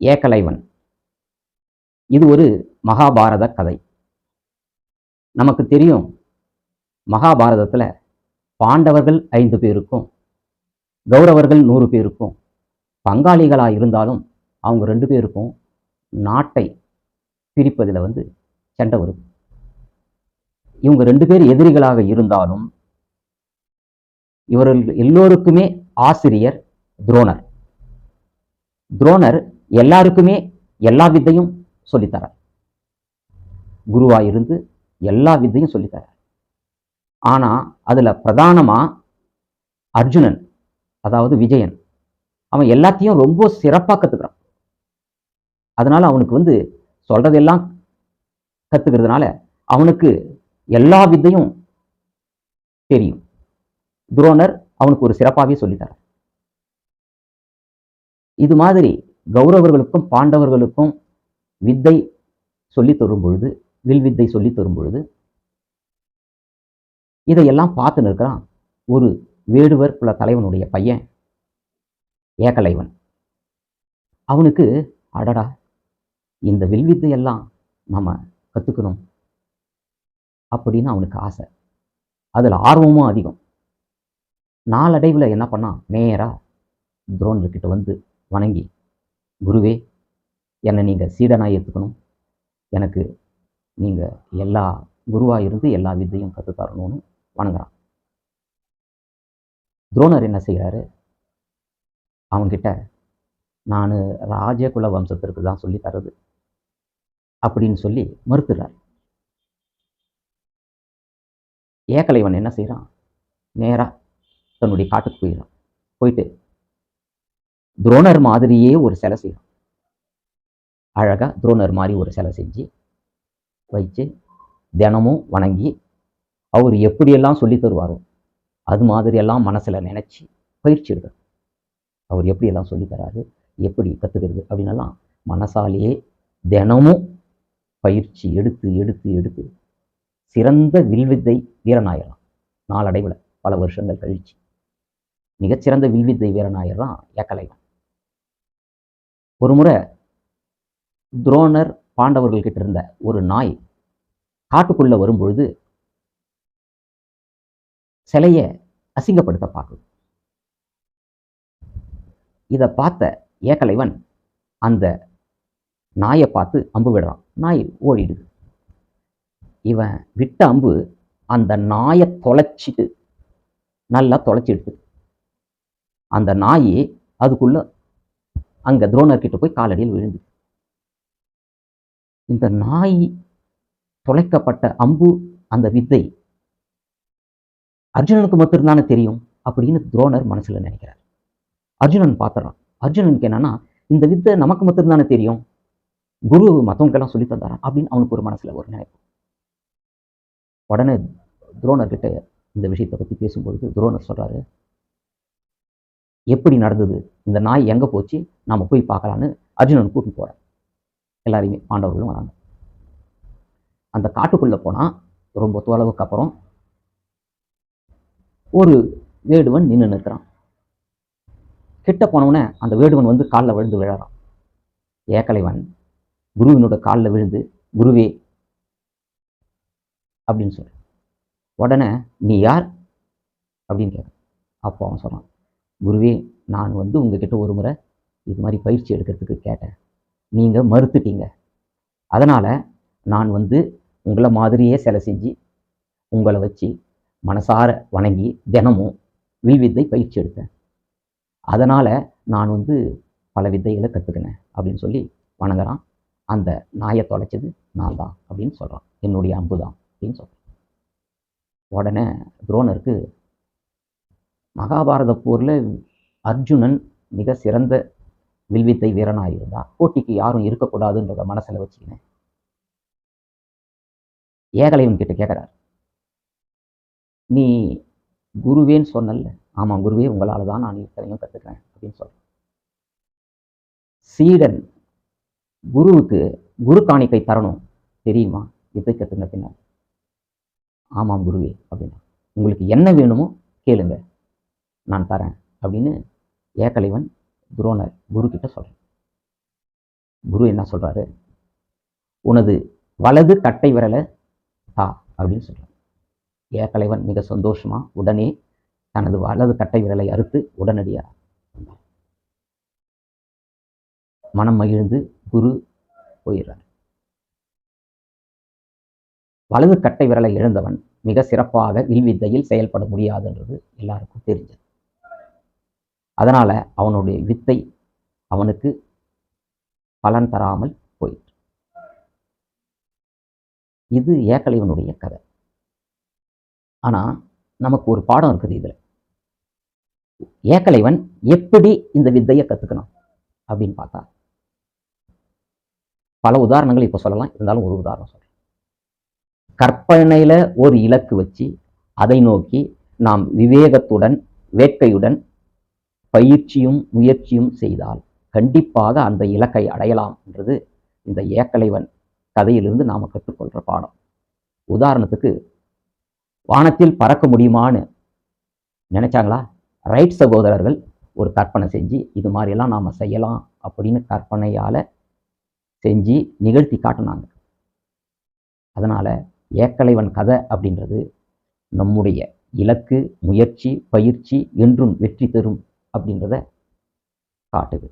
ஏகலைவன். இது ஒரு மகாபாரத கதை. நமக்கு தெரியும் மகாபாரதத்தில் பாண்டவர்கள் ஐந்து பேருக்கும் கௌரவர்கள் நூறு பேருக்கும் பங்காளிகளாக இருந்தாலும் அவங்க ரெண்டு பேருக்கும் நாட்டை பிரிப்பதில் வந்து சண்டை வரும். இவங்க ரெண்டு பேர் எதிரிகளாக இருந்தாலும் இவர்கள் எல்லோருக்குமே ஆசிரியர் துரோணர். துரோணர் எல்லாருக்குமே எல்லா வித்தையும் சொல்லித்தரார். குருவா இருந்து எல்லா வித்தையும் சொல்லித்தரார். ஆனா அதுல பிரதானமா அர்ஜுனன் அதாவது விஜயன் அவன் எல்லாத்தையும் ரொம்ப சிறப்பாக கத்துக்கிறான். அதனால அவனுக்கு வந்து சொல்றதெல்லாம் கத்துக்கிறதுனால அவனுக்கு எல்லா வித்தையும் தெரியும். துரோணர் அவனுக்கு ஒரு சிறப்பாகவே சொல்லித்தரார். இது மாதிரி கௌரவர்களுக்கும் பாண்டவர்களுக்கும் வித்தை சொல்லி தரும் பொழுது வில் வித்தை சொல்லி தரும் பொழுது இதையெல்லாம் பார்த்து நிற்கிறான் ஒரு வேடுவர் குல தலைவனுடைய பையன் ஏகலைவன். அவனுக்கு அடடா இந்த வில்வித்தையெல்லாம் நம்ம கற்றுக்கணும் அப்படின்னு அவனுக்கு ஆசை. அதில் ஆர்வமும் அதிகம். நாளடைவில் என்ன பண்ணான்? நேராக துரோணர்கிட்ட வந்து வணங்கி குருவே என்னை நீங்கள் சீடனாக ஏற்றுக்கணும் எனக்கு நீங்கள் எல்லா குருவாக இருந்து எல்லா வித்தையும் கற்றுத்தரணும்னு வணங்குறான். துரோணர் என்ன செய்கிறாரு அவன்கிட்ட நான் ராஜகுல வம்சத்திற்கு தான் சொல்லி தரது அப்படின்னு சொல்லி மறுத்துறார். ஏகலைவன் என்ன செய்கிறான் நேராக தன்னுடைய காட்டுக்கு போயிடறான் போயிட்டு துரோணர் மாதிரியே ஒரு சிலை செய்யணும். அழகாக துரோணர் மாதிரி ஒரு சிலை செஞ்சு வச்சு தினமும் வணங்கி அவர் எப்படியெல்லாம் சொல்லி தருவாரோ அது மாதிரியெல்லாம் மனசில் நினச்சி பயிற்சி எடுக்கணும். அவர் எப்படியெல்லாம் சொல்லி தராரு எப்படி கற்றுக்கிறது அப்படின்னெல்லாம் மனசாலேயே தினமும் பயிற்சி எடுத்து எடுத்து எடுத்து சிறந்த வில்வித்தை வீரனாயிரம் நாளடைவில் பல வருஷங்கள் கழிச்சு. மிகச்சிறந்த வில்வித்தை வீரனாயிரம் ஏக்கலைவன். ஒரு முறை துரோணர் பாண்டவர்கள் கிட்ட இருந்த ஒரு நாய் காட்டுக்குள்ளே வரும்பொழுது சிலையை அசிங்கப்படுத்த பார்க்குது. இதை பார்த்த ஏகலைவன் அந்த நாயை பார்த்து அம்பு விடுறான். நாய் ஓடிடுது. இவன் விட்ட அம்பு அந்த நாயை தொலைச்சிட்டு நல்லா தொலைச்சிடுது. அந்த நாய் அதுக்குள்ள அங்க துரோணர்கிட்ட போய் காலடியில் விழுந்து. இந்த நாய் தொலைக்கப்பட்ட அம்பு அந்த வித்தை அர்ஜுனனுக்கு மட்டும்தானே தெரியும் அப்படின்னு துரோணர் மனசுல நினைக்கிறார். அர்ஜுனன் பார்த்துறான். அர்ஜுனனுக்கு என்னன்னா இந்த வித்தை நமக்கு மட்டும்தானே தெரியும் குரு மற்றவங்களுக்கெல்லாம் சொல்லி தந்தாரா அப்படின்னு அவனுக்கு ஒரு மனசுல ஒரு நினைப்பு. உடனே துரோணர்கிட்ட இந்த விஷயத்தை பத்தி பேசும்பொழுது துரோணர் சொல்றாரு எப்படி நடந்தது? இந்த நாய் எங்க போச்சு? நாம போய் பார்க்கலான்னு அர்ஜுனன் கூட்டிட்டு போறார். எல்லாரையுமே பாண்டவர்களும் வராங்க. அந்த காட்டுக்குள்ள போனா ரொம்ப தொலைவுக்கு அப்புறம் ஒரு வேடுவன் நின்று நிற்கிறான். கிட்ட போனவுடனே அந்த வேடுவன் வந்து காலில் விழுந்து விழறான். ஏகலைவன் குருவினோட காலில் விழுந்து குருவே அப்படின்னு சொல்ற உடனே நீ யார்? அப்படின்னு கேட்க அப்போ அவன் சொன்னான் குருவே நான் வந்து உங்ககிட்ட ஒரு முறை இது மாதிரி பயிற்சி எடுக்கிறதுக்கு கேட்டேன். நீங்கள் மறுத்துட்டீங்க. அதனால் நான் வந்து உங்களை மாதிரியே சிலை செஞ்சு உங்களை வச்சு மனசார வணங்கி தினமும் வில்வித்தை பயிற்சி எடுத்தேன். அதனால் நான் வந்து பல வித்தைகளை கற்றுக்கினேன் அப்படின்னு சொல்லி வணங்குறான். அந்த நாயை தொலைச்சது நான் தான் அப்படின்னு சொல்கிறான் என்னுடைய அம்பு தான் அப்படின்னு சொல்கிறான் உடனே துரோணருக்கு மகாபாரத போரில் அர்ஜுனன் மிக சிறந்த வில்வித்தை வீரனாக போட்டிக்கு யாரும் இருக்கக்கூடாதுன்றத மனசில் வச்சுக்கினேன். ஏகலைவன் கிட்ட கேட்குறார் நீ குருவேன்னு சொன்னல ஆமாம் குருவே உங்களால் தான் நான் இத்தனையும் கற்றுக்கிறேன் அப்படின்னு சொல்கிறேன் சீடன் குருவுக்கு குரு காணிக்கை தரணும். தெரியுமா? இதை கற்றுன பின்னால் ஆமாம் குருவே அப்படின்னா. உங்களுக்கு என்ன வேணுமோ கேளுங்க. நான் தரேன் அப்படின்னு ஏகலைவன் துரோணர் குரு கிட்ட சொல்கிறேன் குரு என்ன சொல்றாரு? உனது வலது கட்டை விரலை தா அப்படின்னு சொல்றாரு ஏகலைவன் மிக சந்தோஷமா உடனே தனது வலது கட்டை விரலை அறுத்து உடனடியாக மனம் மகிழ்ந்து குரு போயிடுறார். வலது கட்டை விரலை இழந்தவன் மிக சிறப்பாக வில்வித்தையில் செயல்பட முடியாதுன்றது எல்லாருக்கும் தெரிஞ்சது. அதனால அவனுடைய வித்தை அவனுக்கு பலன் தராமல் போயிற்று. இது ஏக்கலைவனுடைய கதை. ஆனா நமக்கு ஒரு பாடம் இருக்குது இதுல. ஏக்கலைவன் எப்படி இந்த வித்தையை கத்துக்கணும் அப்படின்னு பார்த்தா பல உதாரணங்கள் இப்போ சொல்லலாம். இருந்தாலும் ஒரு உதாரணம் சொல்கிறேன் கற்பனையில ஒரு இலக்கு வச்சு அதை நோக்கி நாம் விவேகத்துடன் வேட்கையுடன் பயிற்சியும் முயற்சியும் செய்தால் கண்டிப்பாக அந்த இலக்கை அடையலாம் என்றது இந்த ஏக்கலைவன் கதையிலிருந்து நாம் கற்றுக்கொள்கிற பாடம். உதாரணத்துக்கு வானத்தில் பறக்க முடியுமான்னு நினைச்சாங்களா? ரைட் சகோதரர்கள் ஒரு கற்பனை செஞ்சு இது மாதிரியெல்லாம் நாம் செய்யலாம் அப்படின்னு கற்பனையால் செஞ்சு நிகழ்த்தி காட்டினாங்க. அதனால் ஏக்கலைவன் கதை அப்படின்றது நம்முடைய இலக்கு முயற்சி பயிற்சி என்றும் வெற்றி தரும் அப்படின்றத காட்டுது.